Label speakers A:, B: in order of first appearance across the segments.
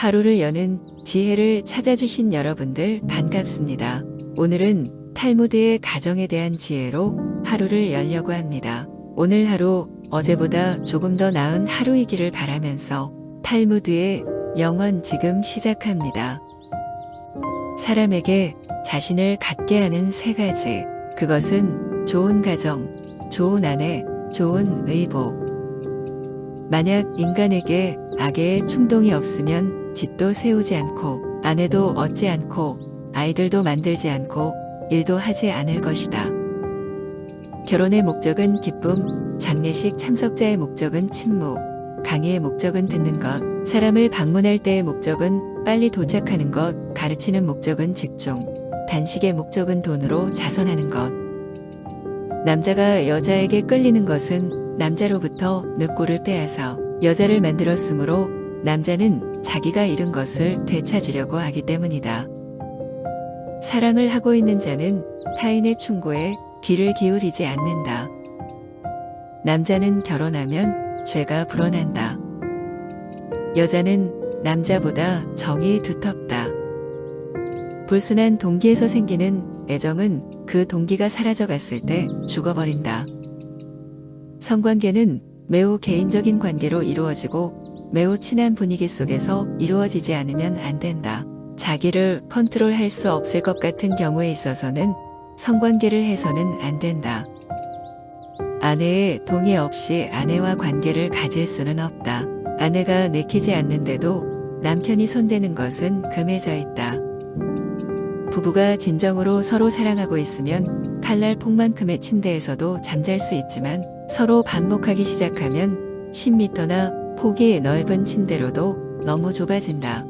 A: 하루를 여는 지혜를 찾아주신 여러분들 반갑습니다. 오늘은 탈무드의 가정에 대한 지혜로 하루를 열려고 합니다. 오늘 하루 어제보다 조금 더 나은 하루이기를 바라면서 탈무드의 영원 지금 시작합니다. 사람에게 자신을 갖게 하는 세 가지. 그것은 좋은 가정, 좋은 아내, 좋은 의복. 만약 인간에게 악의 충동이 없으면 집도 세우지 않고, 아내도 얻지 않고, 아이들도 만들지 않고, 일도 하지 않을 것이다. 결혼의 목적은 기쁨, 장례식 참석자의 목적은 침묵, 강의의 목적은 듣는 것, 사람을 방문할 때의 목적은 빨리 도착하는 것, 가르치는 목적은 집중, 단식의 목적은 돈으로 자선하는 것. 남자가 여자에게 끌리는 것은 남자로부터 늑골을 빼앗아 여자를 만들었으므로 남자는 자기가 잃은 것을 되찾으려고 하기 때문이다. 사랑을 하고 있는 자는 타인의 충고에 귀를 기울이지 않는다. 남자는 결혼하면 죄가 불어난다. 여자는 남자보다 정이 두텁다. 불순한 동기에서 생기는 애정은 그 동기가 사라져 갔을 때 죽어버린다. 성관계는 매우 개인적인 관계로 이루어지고 매우 친한 분위기 속에서 이루어지지 않으면 안 된다. 자기를 컨트롤 할 수 없을 것 같은 경우에 있어서는 성관계를 해서는 안 된다. 아내의 동의 없이 아내와 관계를 가질 수는 없다. 아내가 내키지 않는데도 남편이 손대는 것은 금해져 있다. 부부가 진정으로 서로 사랑하고 있으면 칼날 폭만큼의 침대에서도 잠잘 수 있지만 서로 반복하기 시작하면 10m나 폭이 넓은 침대로도 너무 좁아진다.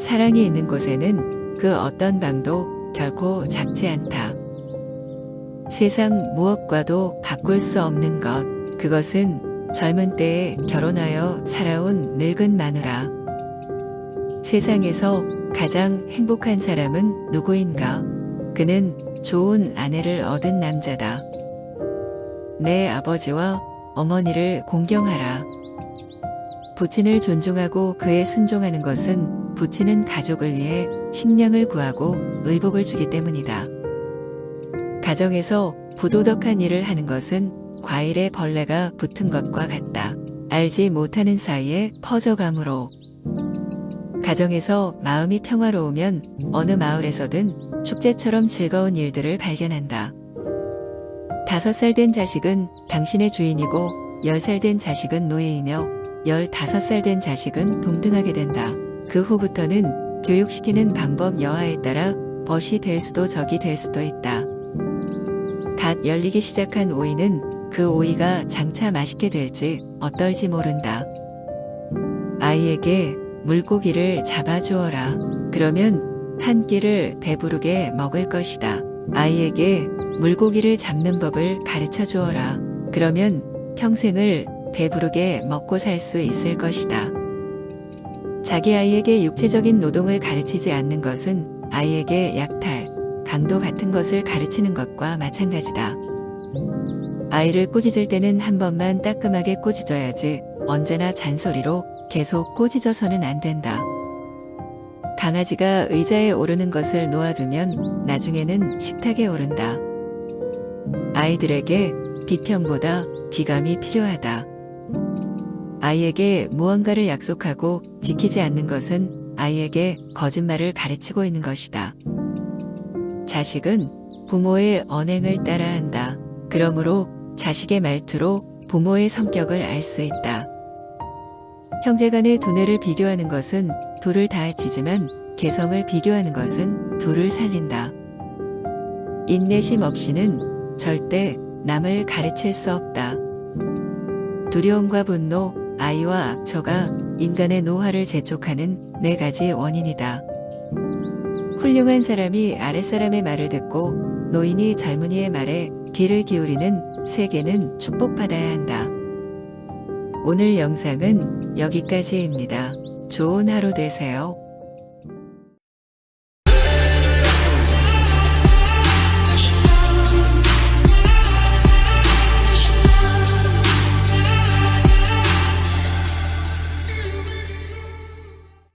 A: 사랑이 있는 곳에는 그 어떤 방도 결코 작지 않다. 세상 무엇과도 바꿀 수 없는 것, 그것은 젊은 때에 결혼하여 살아온 늙은 마누라. 세상에서 가장 행복한 사람은 누구인가? 그는 좋은 아내를 얻은 남자다. 내 아버지와 어머니를 공경하라. 부친을 존중하고 그에 순종하는 것은 부친은 가족을 위해 식량을 구하고 의복을 주기 때문이다. 가정에서 부도덕한 일을 하는 것은 과일에 벌레가 붙은 것과 같다. 알지 못하는 사이에 퍼져감으로 가정에서 마음이 평화로우면 어느 마을에서든 축제처럼 즐거운 일들을 발견한다. 다섯 살 된 자식은 당신의 주인이고 열 살 된 자식은 노예이며 열다섯 살된 자식은 동등하게 된다. 그 후부터는 교육시키는 방법 여하에 따라 벗이 될 수도 적이 될 수도 있다. 갓 열리기 시작한 오이는 그 오이가 장차 맛있게 될지 어떨지 모른다. 아이에게 물고기를 잡아주어라. 그러면 한 끼를 배부르게 먹을 것이다. 아이에게 물고기를 잡는 법을 가르쳐 주어라. 그러면 평생을 배부르게 먹고 살 수 있을 것이다. 자기 아이에게 육체적인 노동을 가르치지 않는 것은 아이에게 약탈, 강도 같은 것을 가르치는 것과 마찬가지다. 아이를 꾸짖을 때는 한 번만 따끔하게 꾸짖어야지 언제나 잔소리로 계속 꼬집어서는 안 된다. 강아지가 의자에 오르는 것을 놓아두면 나중에는 식탁에 오른다. 아이들에게 비평보다 비감이 필요하다. 아이에게 무언가를 약속하고 지키지 않는 것은 아이에게 거짓말을 가르치고 있는 것이다. 자식은 부모의 언행을 따라 한다. 그러므로 자식의 말투로 부모의 성격을 알 수 있다. 형제 간의 두뇌를 비교하는 것은 둘을 다 해치지만 개성을 비교하는 것은 둘을 살린다. 인내심 없이는 절대 남을 가르칠 수 없다. 두려움과 분노, 아이와 악처가 인간의 노화를 재촉하는 네 가지 원인이다. 훌륭한 사람이 아랫사람의 말을 듣고 노인이 젊은이의 말에 귀를 기울이는 세계는 축복받아야 한다. 오늘 영상은 여기까지입니다. 좋은 하루 되세요.